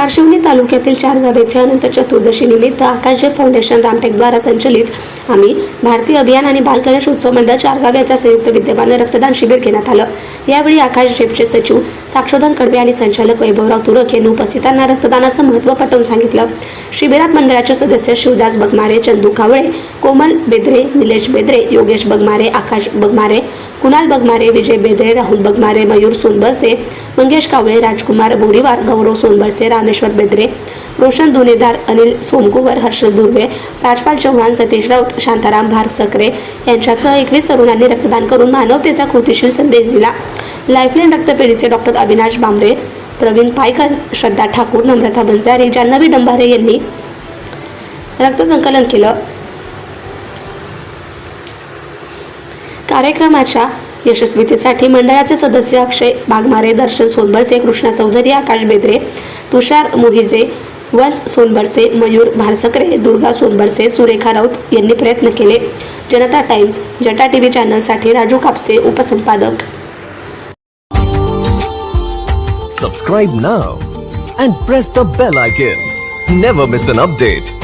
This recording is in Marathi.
बारशिवनी तालुक्यातील चारगाव येथे अनंत चतुर्दशी निमित्त आकाशजे फाउंडेशन रामटेकद्वारा संचलित. आम्ही भारतीय अभियान आणि बालगणेश उत्सव मंडळ चारगाव याच्या संयुक्त विद्यमाने रक्तदान शिबिर घेण्यात आलं. यावेळी आकाश जेपचे सचिव साक्षोधन कडवे आणि संचालक वैभवराव तुरक यांनी उपस्थितांना रक्तदानाचं महत्त्व पटवून सांगितलं. शिबिरात मंडळाचे सदस्य शिवदास बगमारे चंदू कावळे कोमल बेद्रे निलेश बेद्रे योगेश बगमारे आकाश बगमारे कुणाल बगमारे विजय बेद्रे राहुल बगमारे मयूर सोनबरसे मंगेश कावळे राजकुमार बोरीवार गौरव सोनबरसे रामेश्वर बेद्रे रोशन धुनेदार अनिल सोमकुवर हर्षल दुर्वे राजपाल चव्हाण सतीश राऊत शांताराम भारसकरे यांच्यासह एकवीस तरुणांनी रक्तदान करून मानवतेचा कृतीशील संदेश दिला. लाईफलाईन रक्तपेढीचे डॉक्टर अविनाश बांबरे प्रवीण पायकर श्रद्धा ठाकूर नम्रता बंजारे जान्हवी डंभारे यांनी रक्तसंकलन केलं. कार्यक्रमाच्या यशस्वीतेसाठी मंडळाचे सदस्य अक्षय बागमारे दर्शन सोनबरसे कृष्णा चौधरी आकाश बेद्रे तुषार मोहिजे वंश सोनबरसे मयूर भारसकरे दुर्गा सोनबरसे सुरेखा राऊत यांनी प्रयत्न केले. जनता टाइम्स जटा टी व्ही चॅनलसाठी Raju Kapse उपसंपादक. Subscribe now and press the bell icon never miss an update